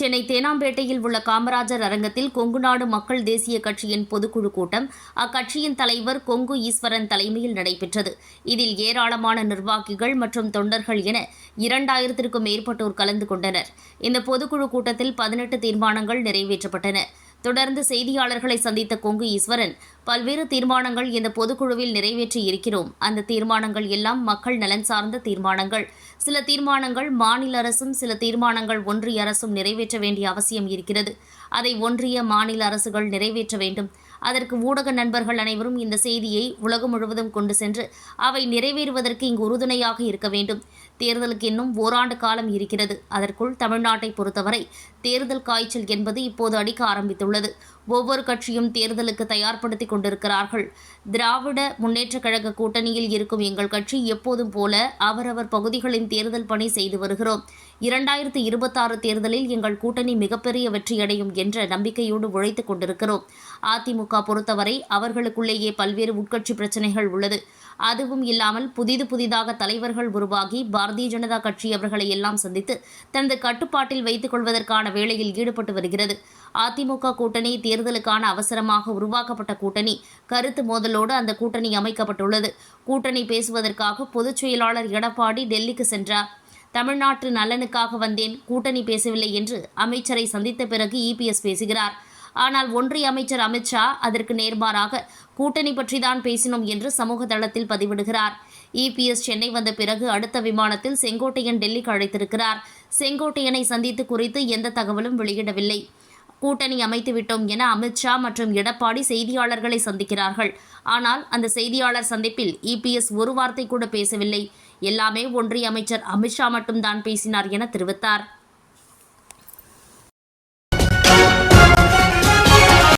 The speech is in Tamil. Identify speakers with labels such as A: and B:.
A: சென்னை தேனாம்பேட்டையில் உள்ள காமராஜர் அரங்கத்தில் கொங்கு நாடு மக்கள் தேசிய கட்சியின் பொதுக்குழு கூட்டம் அக்கட்சியின் தலைவர் கொங்கு ஈஸ்வரன் தலைமையில் நடைபெற்றது. இதில் ஏராளமான நிர்வாகிகள் மற்றும் தொண்டர்கள் என இரண்டாயிரத்திற்கும் மேற்பட்டோர் கலந்து கொண்டனர். இந்த பொதுக்குழு கூட்டத்தில் பதினெட்டு தீர்மானங்கள் நிறைவேற்றப்பட்டன. தொடர்ந்து செய்தியாளர்களை சந்தித்த கொங்கு ஈஸ்வரன் பல்வேறு தீர்மானங்கள் இந்த பொதுக்குழுவில் நிறைவேற்றி இருக்கிறோம். அந்த தீர்மானங்கள் எல்லாம் மக்கள் நலன் சார்ந்த தீர்மானங்கள். சில தீர்மானங்கள் மாநில அரசும் சில தீர்மானங்கள் ஒன்றிய அரசும் நிறைவேற்ற வேண்டிய அவசியம் இருக்கிறது. அதை ஒன்றிய மாநில அரசுகள் நிறைவேற்ற வேண்டும். அதற்கு ஊடக நண்பர்கள் அனைவரும் இந்த செய்தியை உலகம் முழுவதும் கொண்டு சென்று அவை நிறைவேறுவதற்கு இங்கு உறுதுணையாக இருக்க வேண்டும். தேர்தலுக்கு இன்னும் ஓராண்டு காலம் இருக்கிறது. அதற்குள் தமிழ்நாட்டை பொறுத்தவரை தேர்தல் காய்ச்சல் என்பது இப்போது அடிக்க ஆரம்பித்துள்ளது. ஒவ்வொரு கட்சியும் தேர்தலுக்கு தயார்படுத்திக் கொண்டிருக்கிறார்கள். திராவிட முன்னேற்ற கழக கூட்டணியில் இருக்கும் எங்கள் கட்சி எப்போதும் போல அவரவர் பகுதிகளின் தேர்தல் பணி செய்து வருகிறோம். இரண்டாயிரத்து இருபத்தாறு தேர்தலில் எங்கள் கூட்டணி மிகப்பெரிய வெற்றியடையும் என்ற நம்பிக்கையோடு உழைத்துக் கொண்டிருக்கிறோம். அதிமுக பொறுத்தவரை அவர்களுக்குள்ளேயே பல்வேறு உட்கட்சி பிரச்சனைகள் உள்ளது. அதுவும் இல்லாமல் புதிது புதிதாக தலைவர்கள் உருவாகி பாரதிய ஜனதா கட்சி அவர்களை எல்லாம் சந்தித்து தனது கட்டுப்பாட்டில் வைத்துக் கொள்வதற்கான வேலையில் ஈடுபட்டு வருகிறது. அதிமுக கூட்டணி தேர்தலுக்கான அவசரமாக உருவாக்கப்பட்ட கூட்டணி. கருத்து மோதலோடு அந்த கூட்டணி அமைக்கப்பட்டுள்ளது. கூட்டணி பேசுவதற்காக பொதுச் செயலாளர் எடப்பாடி டெல்லிக்கு சென்றார். தமிழ்நாட்டு நலனுக்காக வந்தேன் கூட்டணி பேசவில்லை என்று அமைச்சரை சந்தித்த பிறகு இபிஎஸ் பேசுகிறார். ஆனால் ஒன்றிய அமைச்சர் அமித்ஷா அதற்கு நேர்மாறாக கூட்டணி பற்றிதான் பேசினோம் என்று சமூக தளத்தில் பதிவிடுகிறார். இபிஎஸ் சென்னை வந்த பிறகு அடுத்த விமானத்தில் செங்கோட்டையன் டெல்லிக்கு அழைத்திருக்கிறார். செங்கோட்டையனை சந்தித்து குறித்து எந்த தகவலும் வெளியிடவில்லை. கூட்டணி அமைத்து விட்டோம் என அமித்ஷா மற்றும் எடப்பாடி செய்தியாளர்களை சந்திக்கிறார்கள். ஆனால் அந்த செய்தியாளர் சந்திப்பில் இபிஎஸ் ஒரு வார்த்தை கூட பேசவில்லை. எல்லாமே ஒன்றிய அமைச்சர் அமித்ஷா மட்டும்தான் பேசினார் என தெரிவித்தார்.